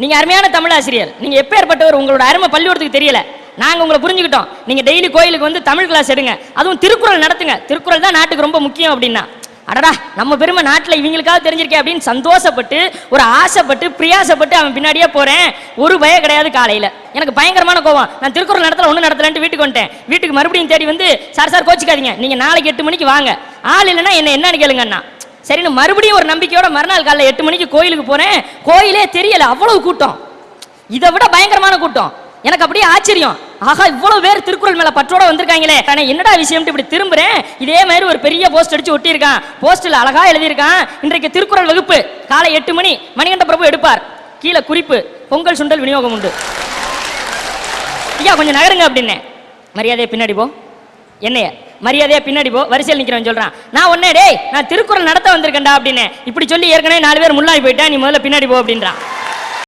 நீங்க அருமையான தமிழ் ஆசிரியர். நீங்க எப்பேற்பட்டவர் உங்களோட அருமை பள்ளிக்கூடத்துக்கு தெரியல. நாங்க உங்களை புரிஞ்சுக்கிட்டோம். நீங்க டெய்லி கோயிலுக்கு வந்து தமிழ் கிளாஸ் எடுங்க. அதுவும் திருக்குறள் நடத்துங்க. திருக்குறள் தான் நாட்டுக்கு ரொம்ப முக்கியம் அப்படின்னா. அடடா நம்ம பெருமை நாட்டில் இவங்களுக்காக தெரிஞ்சிருக்கே அப்படின்னு சந்தோஷப்பட்டு ஒரு ஆசைப்பட்டு பிரியாசப்பட்டு அவன் பின்னாடியே போறேன். ஒரு பயம் கிடையாது காலையில. எனக்கு பயங்கரமான கோவம் நான் திருக்குறள் நடத்தல ஒன்றும் நடத்தலன்ட்டு வீட்டுக்கு வந்துட்டேன். வீட்டுக்கு மறுபடியும் தேடி வந்து சார் சார் கோச்சிக்காதீங்க. நீங்க நாளைக்கு எட்டு மணிக்கு வாங்க. ஆள் இல்லைன்னா என்ன என்னன்னு கேளுங்கண்ணா. சரின்னு மறுபடியும் ஒரு நம்பிக்கையோட மறுநாள் காலைல எட்டு மணிக்கு கோயிலுக்கு போறேன். கோயிலே தெரியல அவ்வளவு கூட்டம். இதை விட பயங்கரமான கூட்டம். எனக்கு அப்படியே ஆச்சரியம். ஆகா இவ்வளவு பேர் திருக்குறள் மேல பற்றோட வந்திருக்காங்களே. ஆனா என்னடா விஷயம்ட்டு இப்படி திரும்புறேன்? இதே மாதிரி ஒரு பெரிய போஸ்ட் அடிச்சு ஒட்டியிருக்கான். போஸ்டில் அழகா எழுதியிருக்கான். இன்றைக்கு திருக்குறள் வகுப்பு. காலை எட்டு மணி மணிகண்ட பிரபு எடுப்பார். கீழே குறிப்பு பொங்கல் சுண்டல் விநியோகம் உண்டு. ஐயா கொஞ்சம் நகருங்க அப்படின்னே மரியாதையை பின்னாடி போ. என்னைய? மரியாதையா பின்னாடி போ வரிசையில் நிக்கிறவன் சொல்றான் நான் ஒன்னே டேய் நான் திருக்குறள் நடத்த வந்திருக்கேன்டா அப்படின்னு. இப்படி சொல்லி ஏற்கனவே நாலு பேர் முன்னாடி போயிட்டா நீ முதல்ல பின்னாடி போ அப்படின்றான்.